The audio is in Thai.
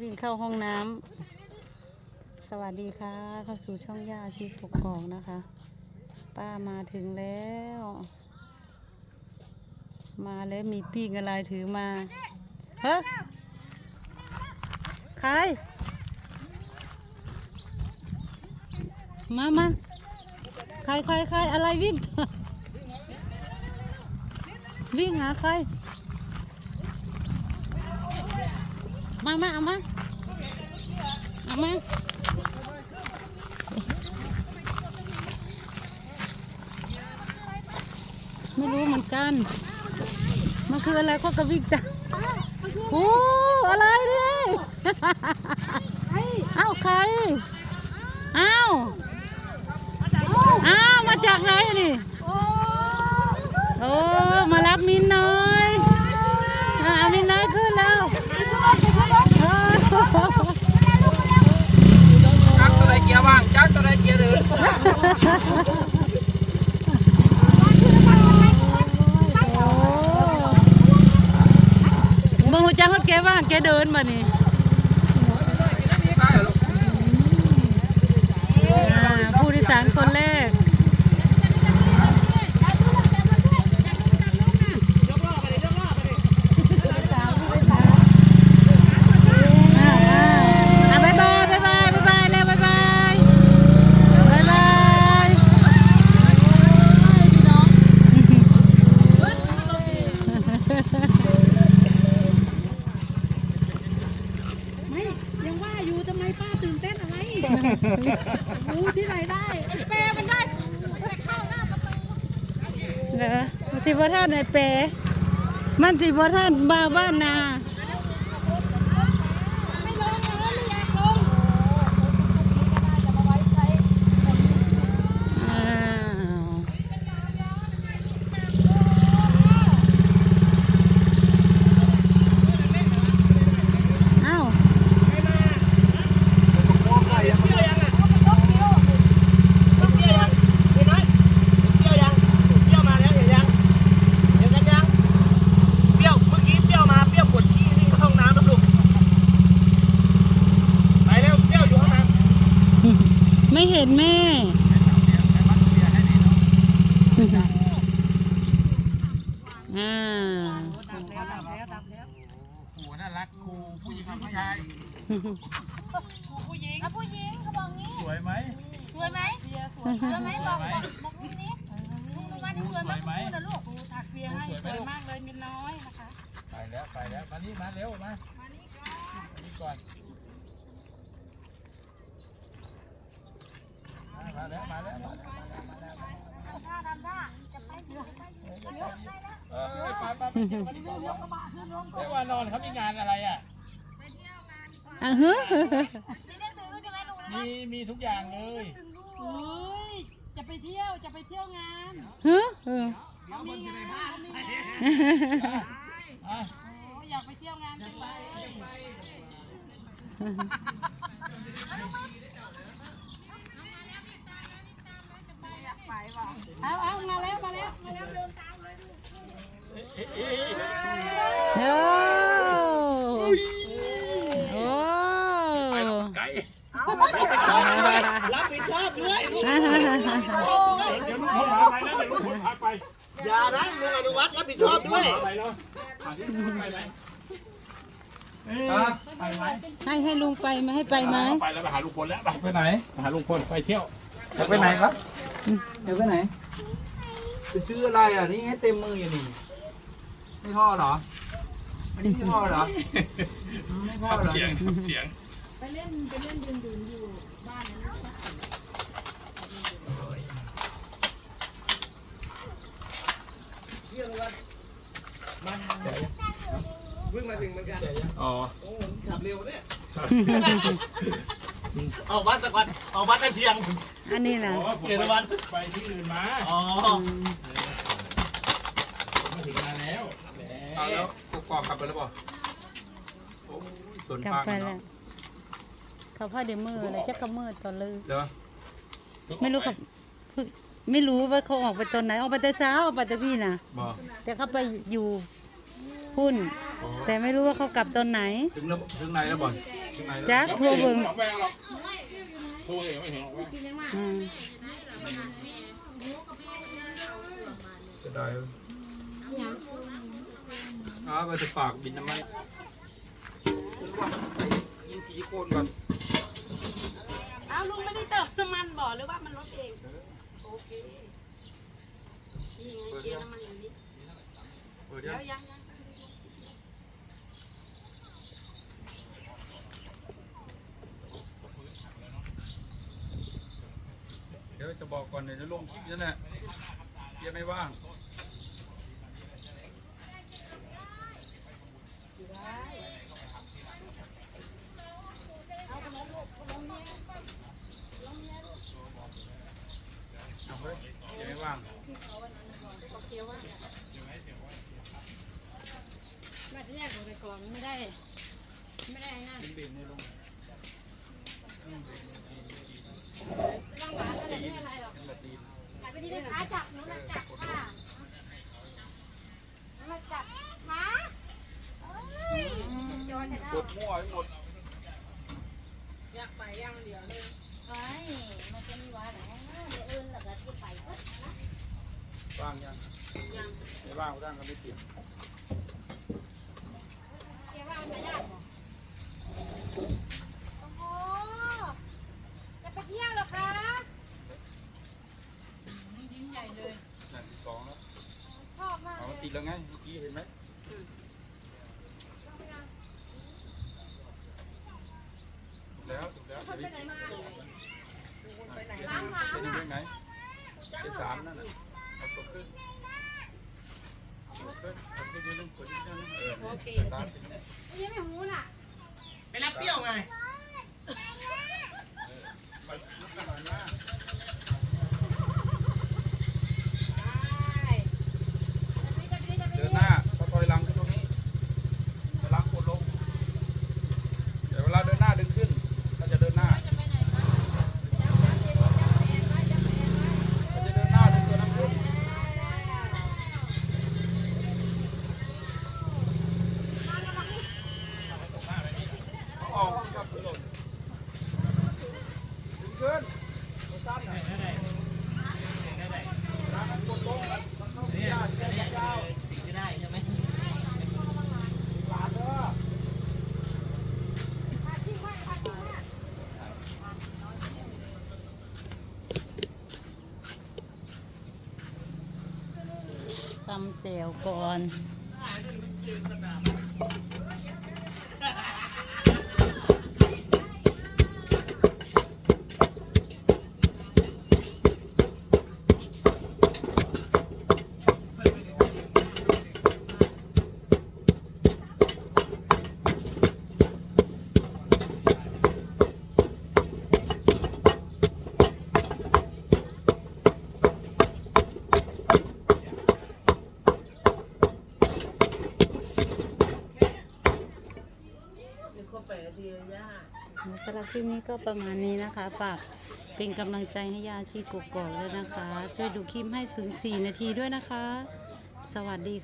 วิ่งเข้าห้องน้ำสวัสดีค่ะ เข้าสู่ช่องย่าชีพกกอกนะคะ ป้ามาถึงแล้ว มาแล้วมีปิ้งอะไรถือมาเฮ้ยใคร มามาใครใครใครอะไรวิ่ง วิ่งหาใคร มามาเอามาเอามาไม่รู้เหมือนกัน มันคืออะไรก็กระวิ่งตามโอ้อะไรเนี่ยเอ้าใครเอ้าเอ้ามาจากไหนนี่ โอ้ มารับมินน้อยอ่าเอามินน้อยขึ้นแล้วโอ้ จักตัวใดเกียร์ว่างจักตัวใดเกียร์เดิน มึงหั แกว่างแกเดินมานี่ ได้เหรอลูก อ่าผู้โดยสารคนแรกอ่าอ่าอะบ๊ายบายบ๊ายบายบ๊ายบายแล้วบ๊ายบายบ๊ายบาย ไม่ยังว่าอยู่ทำไมป้าตื่นเต้นอะไรรู้ที่ไหนได้แปรมันได้ไปเข้าหน้าประตู เหรอมัน สิบ่ท่านไอเปมันสิบ่ท่านบ้าบ้านนา ไม่ลงแล้วไม่อยากลง อ้าวอ้าว เปรี้ยวเมื่อกี้เปรี้ยวมาเปรี้ยวปวดขี้วิ่งเข้าห้องน้ำแล้วลูกไปเร็วเปรี้ยวอยู่ห้องน้ำ ไม่เห็นแม่อ่าโอ้น่ารักครูผู้หญิงหรือผู้ชาย ผู้หญิงผู้หญิงเขาบอกงี้สวยไหมสวยไหมสวยไหมบอกบอกบอกลูกนี้ลูกว่านี่สวยไหมพูดนะลูกถักเปียให้สวยมากเลยมินน้อยนะคะ ไปแล้วไปแล้วมานี่มาเร็วมา มานี่ก่อนมาแล้ว มาแล้วมาแล้วมาแล้วท่าทำท่าจะไปเดี๋ยวไปเออไปไปไปเที่ยวกันดีกว่าไม่ว่านอนเขามีงานอะไรอะอะฮึนี่เด็กตื่นรู้ใช่ไหมลุงมีมีทุกอย่างเลยเฮ้ยจะไปเที่ยวจะไปเที่ยวงานฮึเออเขามีงานเขามีงานอะโอ้อยากไปเที่ยวงานจังเลย เอาเอามาแล้วมาแล้วมาแล้วเดินตามเลยโอ้โอ้ไก่รับผิดชอบด้วยเดี๋ยวลูกพาไปนะเดี๋ยวลูกพาไปอย่านะลุงอนุวัฒน์รับผิดชอบด้วยไปเนาะไปไหมเอ๊ะไปไหมให้ให้ลุงไปไหมให้ไปไหมไปแล้วไปหาลุงพลแล้วไปไปไหนไปหาลุงพลไปเที่ยวจะไปไหนครับ จะไปไหนไปซื้ออะไรอะนี่ให้เต็มมืออยู่นี่ไม่พ่อเหรออันนี้ไม่พ่อเหรอไม่พ่อเหรอทำเสียงทำเสียงไปเล่นไปเล่นดื่มดื่มอยู่บ้านนะเพิ่งมาถึงเหมือนกันอ๋อโอ้ขับเร็วเนี่ย เอาวัดสักวันเอาวัดได้เพียง อันนี้นะผมเจรวัตรไปที่อื่นมา อ๋อมาถึงนานแล้วเอาแล้วปกครองขับไปแล้วป่ะส่วนกลับปางไปแล้วเขาพ่อเดี๋ยวมืออะไรจะกระมือต่อเลยเดี๋ยวไม่รู้เขาเพิ่งไม่รู้ว่าเขาออกไปตอนไหนออกไปแต่เช้าออกไปแต่พี่นะบอกแต่เขาไปอยู่พุ่น แต่ไม่รู้ว่าเขากลับตอนไหน ถึงแล้วถึงไหนแล้วบ่อนถึงไหนแล้วจักโทรเบิ่ง หนองแวงหรอกโทรเองไม่เห็นหรอกแวงอืมจะได้อ้าไปจะฝากบินน้ำมันยิงสีโคนก่อนเอาลุงไม่ได้เติมน้ำมันบ่หรือว่ามันลดเองโอเคนี่ไงเกียร์น้ำมันอย่างนี้เปิดเดี๋ยัยวงยังยัง เดี๋ยวจะ บอกก่อนเดี๋ยวจะลงคลิปนั่นแหละเกียร์ไม่ว่างเอาเฮ้ยเกียร์ไม่ว่างมาที่แรกผมไปก่อนไม่ได้ ไม่ได้นั่นเบนนี่ลงต้องหวานอะไรไม่อะไรหรอ ไปที่ขาจับหนูนะจับค่ะมาจับขาเอ้ยจอยแต่ได้กดมั่วให้หมดไปมันจะมีหวาไหนเดี๋ยวอื่นแล้วก็ที่ไปก็นะว่างยังยังไม่ว่างก็ตั้งก็ไม่เตรียมเกี่ยวว่างไม่ได้หรอโอ้โหจะไปเที่ยวเหรอคะยิ้มใหญ่เลย นั่นที่สองแล้ว ชอบมาก เอา เลมายติดแล้วไงเมื่อกี้เห็นไหมติดแล้วติดแล้วคนไปไหนมาล้างขาเป็นยังไงเป็นสามนั่นน่ะเอาตัวขึ้นเอาตัวขึ้นเอาขึ้นนิดนึงกดนิดนึงเออโอเคตามติดเนี่ยยังไม่หูน่ะไปรับเปรี้ยวไง ไปลุกขึ้นหน่อยนะ เดินหน้าก็ถอยหลังขึ้นตรงนี้จะลักกดลงเดี๋ยวเวลาเดินหน้าดึงขึ้นถ้าจะเดินหน้าถ้าจะเดินหน้าดึงตัวนั้นขึ้นเอาออกครับขึ้นลงดึงขึ้นตัวสั้นหน่อยร้านนั้นกดลงมันเข้าที่ยากแค่ยาว สิ่งที่ได้ใช่ไหม หลานเด้อ ตำแจวก่อน สำหรับคลิปนี้ก็ประมาณนี้นะคะ ฝากเป็นกำลังใจให้ยาชีกกอกเลยนะคะ ช่วยดูคลิปให้ถึง 4 นาทีด้วยนะคะ สวัสดี